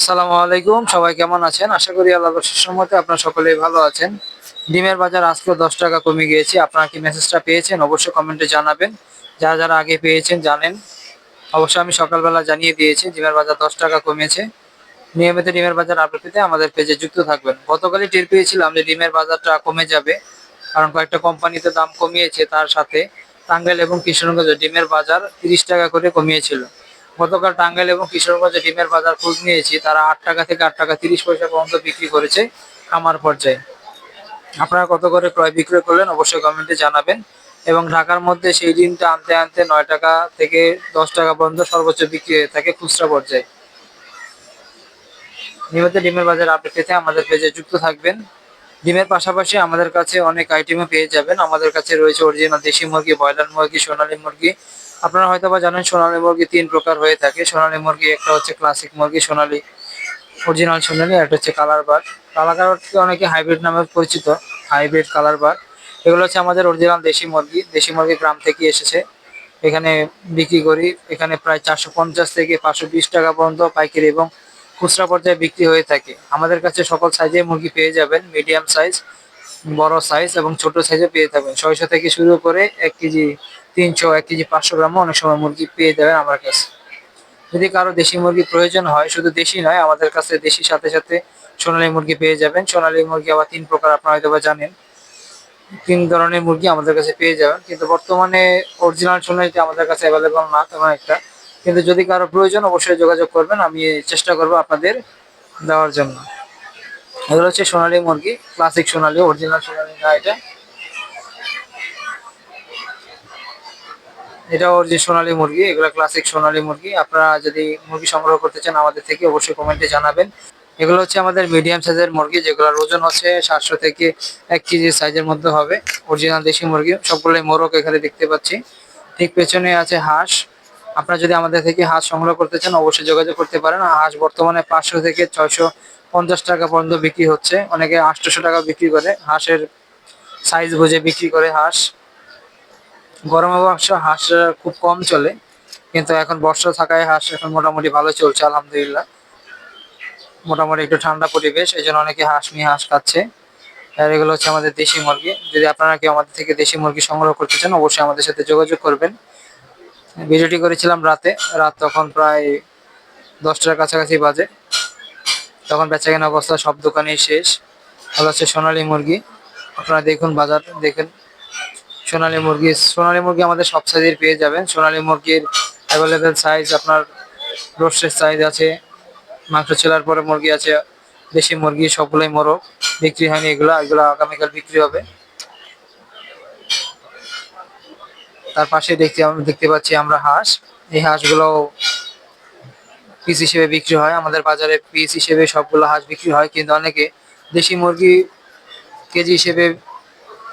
আসসালামু আলাইকুম, সবাই কেমন আছেন? আশা করি আল্লাহ মতে আপনারা সকলেই ভালো আছেন। ডিমের বাজার আজকেও দশ টাকা কমে গিয়েছে। আপনারা কি মেসেজটা পেয়েছেন? অবশ্যই কমেন্টে জানাবেন। যারা যারা আগে পেয়েছেন, জানেন। অবশ্যই আমি সকালবেলা জানিয়ে দিয়েছি, ডিমের বাজার দশ টাকা কমেছে। নিয়মিত ডিমের বাজার আপডেট পেতে আমাদের পেজে যুক্ত থাকবেন। গতকালই টের পেয়েছিলাম যে ডিমের বাজারটা কমে যাবে, কারণ কয়েকটা কোম্পানিতে দাম কমিয়েছে তার সাথে। টাঙ্গাইল এবং কিশোরগঞ্জে ডিমের বাজার তিরিশ টাকা করে কমিয়েছিল। গতকাল টাঙ্গাইল এবং কিশোরগঞ্জে ডিমের বাজার খোঁজ নিয়েছি। তারা আট টাকা থেকে আট টাকা তিরিশ পয়সা পর্যন্ত বিক্রি করেছে খামার পর্যায়ে। আপনারা কত করে ক্রয় বিক্রয় করলেন অবশ্যই কমেন্টে জানাবেন। এবং ঢাকার মধ্যে সেই ডিমটা আনতে আনতে নয় টাকা থেকে দশ টাকা পর্যন্ত সর্বোচ্চ বিক্রি হয়ে থাকে খুচরা পর্যায়ে। নিয়মিত ডিমের বাজার আপডেট পেতে আমাদের পেজে যুক্ত থাকবেন। ডিমের পাশাপাশি আমাদের কাছে অনেক আইটেমও পেয়ে যাবেন। আমাদের কাছে রয়েছে অরিজিনাল দেশি মুরগি, ব্রয়লার মুরগি, সোনালী মুরগি আপনারা হয়তো বা জানেন সোনালী মুরগি তিন প্রকার হয়ে থাকে। সোনালী মুরগি একটা হচ্ছে ক্লাসিক মুরগি, সোনালী অরিজিনাল সোনালী একটা হচ্ছে কালার বার কালার বারকে অনেকে হাইব্রিড নামে পরিচিত হাইব্রিড কালার বার এগুলো হচ্ছে আমাদের অরিজিনাল দেশি মুরগি। দেশি মুরগি গ্রাম থেকে এসেছে। এখানে বিক্রি করি, এখানে প্রায় চারশো পঞ্চাশ থেকে পাঁচশো বিশ টাকা পর্যন্ত পাইকারি এবং খুচরা পর্যায়ে বিক্রি হয়ে থাকে। আমাদের কাছে সকল সাইজের মুরগি পেয়ে যাবেন মিডিয়াম সাইজ বড় সাইজ এবং ছোট সাইজে পেয়ে যাবেন ছয়শো থেকে শুরু করে এক কেজি তিনশো, এক কেজি পাঁচশো গ্রামও অনেক সময় মুরগি পেয়ে যাবেন আমার কাছে। যদি কারও দেশি মুরগি প্রয়োজন হয়, শুধু দেশি নয়, আমাদের কাছে দেশি সাথে সাথে সোনালী মুরগি পেয়ে যাবেন। সোনালী মুরগি আবার তিন প্রকার, আপনারা হয়তো বা জানেন। তিন ধরনের মুরগি আমাদের কাছে পেয়ে যাবেন, কিন্তু বর্তমানে অরিজিনাল সোনালিটি আমাদের কাছে অ্যাভেলেবল না, তেমন একটা। কিন্তু যদি কারও প্রয়োজন, অবশ্যই যোগাযোগ করবেন, আমি চেষ্টা করব আপনাদের দেওয়ার জন্য। এগুলো হচ্ছে সোনালী মুরগি ক্লাসিক সোনালী অরিজিনাল সোনালী না এটা। এটা ওর যে সোনালী মুরগি, এগুলো ক্লাসিক সোনালী মুরগি। আপনারা যদি মুরগি সংগ্রহ করতে চান আমাদের থেকে অবশ্যই কমেন্টে জানাবেন। এগুলো হচ্ছে আমাদের মিডিয়াম সাইজের মুরগি, যেগুলোর ওজন হচ্ছে সাতশো থেকে এক কেজি সাইজের মধ্যে হবে। অরিজিনাল দেশি মুরগি, সবগুলোই মোরগ এখানে দেখতে পাচ্ছি। ঠিক পেছনে আছে হাঁস। আপনারা যদি আমাদের থেকে হাঁস সংগ্রহ করতে চান, অবশ্যই যোগাযোগ করতে পারেন। হাঁস বর্তমানে পাঁচশো থেকে ছয়শো পঞ্চাশ টাকা পর্যন্ত বিক্রি হচ্ছে। অনেকে আটশোশো টাকা বিক্রি করে। হাঁসের সাইজ বুঝে বিক্রি করে হাঁস। গরমে অবশ্য হাঁস খুব কম চলে, কিন্তু এখন বর্ষা থাকায় হাঁস এখন মোটামুটি ভালো চলছে, আলহামদুলিল্লাহ। মোটামুটি একটু ঠান্ডা পরিবেশ, এই জন্য অনেকে হাঁস নিয়ে হাঁস খাচ্ছে। আর এগুলো হচ্ছে আমাদের দেশি মুরগি। যদি আপনারা কেউ আমাদের থেকে দেশি মুরগি সংগ্রহ করতে চান, অবশ্যই আমাদের সাথে যোগাযোগ করবেন। ভিডিওটি করেছিলাম রাতে, রাত তখন প্রায় দশটার কাছাকাছি বাজে। তখন বেচাকেনা অবস্থা, সব দোকানেই শেষ। ভালো হচ্ছে সোনালী মুরগি। আপনারা দেখুন বাজার, দেখেন সোনালী মুরগি সোনালী মুরগি আমাদের সব সাইজের পেয়ে যাবেন। সোনালী মুরগির অ্যাভেলেবেল সাইজ আপনার রোস্টের সাইজ আছে, মাংস ছেলার পরে মুরগি আছে, দেশি মুরগি সবগুলোই মোরগ, বিক্রি হয়নি এগুলো এগুলো আগামীকাল বিক্রি হবে। তার পাশে দেখতে দেখতে পাচ্ছি আমরা হাঁস। এই হাঁসগুলো পিস হিসেবে বিক্রি হয়। আমাদের বাজারে পিস হিসেবে সবগুলো হাঁস বিক্রি হয়। কিন্তু অনেকে দেশি মুরগি কেজি হিসেবে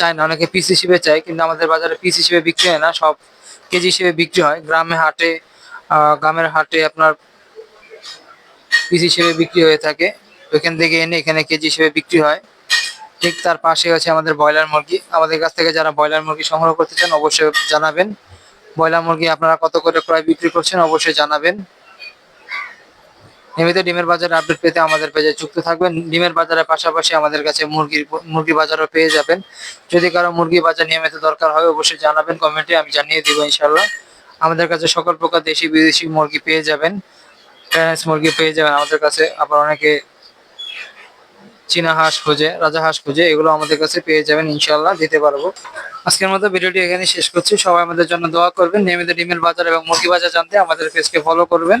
চায় না, অনেকে পিস হিসেবে চায়, কিন্তু আমাদের বাজারে পিস হিসেবে বিক্রি হয় না, সব কেজি হিসেবে বিক্রি হয়। গ্রামে, হাটে গ্রামের হাটে আপনার পিস হিসেবে বিক্রি হয়ে থাকে। ওইখান থেকে এনে এখানে কেজি হিসেবে বিক্রি হয়। ঠিক তার পাশে আছে আমাদের ব্রয়লার মুরগি। আমাদের কাছ থেকে যারা ব্রয়লার মুরগি সংগ্রহ করতে চান, অবশ্যই জানাবেন। ব্রয়লার মুরগি আপনারা কত করে ক্রয় বিক্রি করছেন, অবশ্যই জানাবেন। নিয়মিত ডিমের বাজার আপডেট পেতে আমাদের পেজে যুক্ত থাকবেন। ডিমের বাজারের পাশাপাশি আমাদের কাছে মুরগির মুরগি বাজারও পেয়ে যাবেন। যদি কারও মুরগি বাজার নিয়মিত দরকার হয়, অবশ্যই জানাবেন কমেন্টে, আমি জানিয়ে দিব ইনশাল্লাহ আমাদের কাছে সকল প্রকার দেশি, বিদেশি মুরগি পেয়ে যাবেন। প্যারেন্টস মুরগি পেয়ে যাবেন। আমাদের কাছে আবার অনেকে চীনা হাঁস খুঁজে, রাজা হাঁস খুঁজে, এগুলো আমাদের কাছে পেয়ে যাবেন ইনশাল্লাহ দিতে পারব। আজকের মতো ভিডিওটি এখানে শেষ করছি। সবাই আমাদের জন্য দোয়া করবেন। নিয়মিত ডিমের বাজার এবং মুরগি বাজার জানতে আমাদের পেজকে ফলো করবেন।